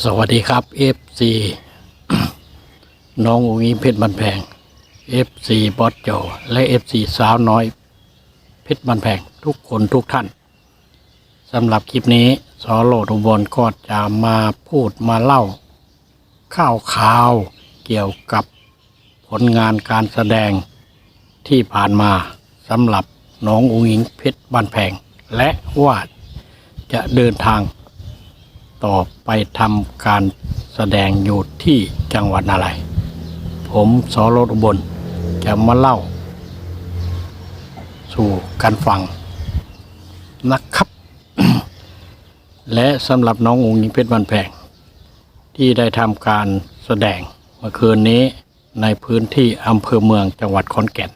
สวัสดีครับ FC น้องอุ๋งอิงเพชรบันแพง FC บอสโจและ FC สาวน้อย เพชรบันแพงทุกคนทุกท่านสำหรับคลิปนี้สอโลดอุบลก็จะมาพูดมาเล่าข่าวข่าวๆเกี่ยวกับผลงานการแสดงที่ผ่านมาสำหรับน้องอุ๋งอิงเพชรบันแพง และว่าจะเดินทาง ต่อไปทำการแสดงอยู่ที่จังหวัดอะไร ผมสอรถอุบลจะมาเล่า สู่กันฟังนะครับ และสำหรับน้ององค์หญิงเพชรบันแพง ที่ได้ทำการแสดงเมื่อคืนนี้ในพื้นที่อำเภอเมืองจังหวัดขอนแก่น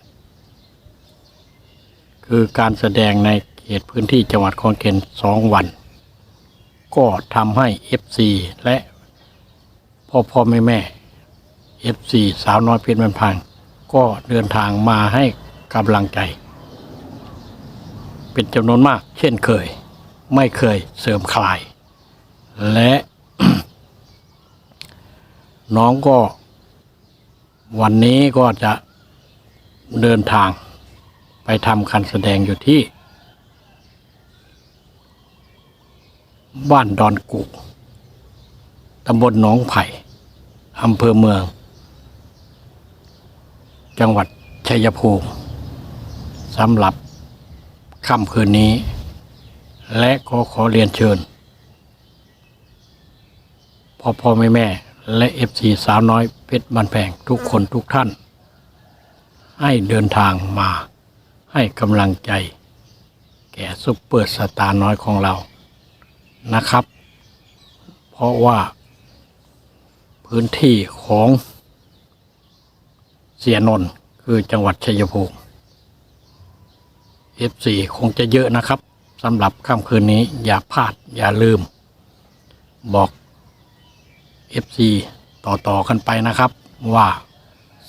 คือการแสดงในเขตพื้นที่จังหวัดขอนแก่นสองวัน ก็ทำให้ FC และพ่อพ่อแม่แม่ FC สาวน้อยเพชรมันพัง ก็เดินทางมาให้กำลังใจ เป็นจำนวนมาก เช่นเคย ไม่เคยเสริมคลาย และ น้องก็ วันนี้ก็จะเดินทางไปทำการแสดงอยู่ที่ บ้านดอนกุตำบลหนองไผ่อำเภอเมือง จังหวัดชัยภูมิสำหรับค่ำคืนนี้ และก็ขอเรียนเชิญพ่อพ่อแม่แม่ และเอฟซีสาวน้อยเพชรบันแพงทุกคนทุกท่าน ให้เดินทางมาให้กำลังใจ แก่ซุปเปอร์สตาร์น้อยของเรา นะครับ เพราะว่า พื้นที่ของเสียนนท์คือจังหวัดชัยภูมิ F4 คงจะเยอะนะครับสำหรับค่ำคืนนี้อย่าพลาดอย่าลืม บอก FC ต่อ ๆ กันไปนะครับ ว่า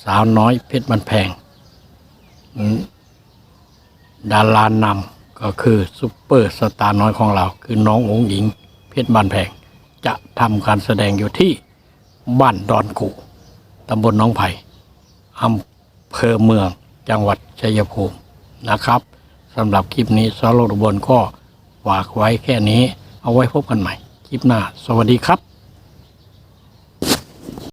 สาวน้อยเพชรบันแพง ดารานำ ก็คือซุปเปอร์สตาร์น้อยของเรา คือน้ององหญิง เพชรบานแพง จะทำการแสดงอยู่ที่บ้านดอนกูตำบลน้องไผ่อำเภอเมืองจังหวัดชัยภูมินะครับสำหรับคลิปนี้สโลดบลก็ฝากไว้แค่นี้ เอาไว้พบกันใหม่ คลิปหน้า สวัสดีครับ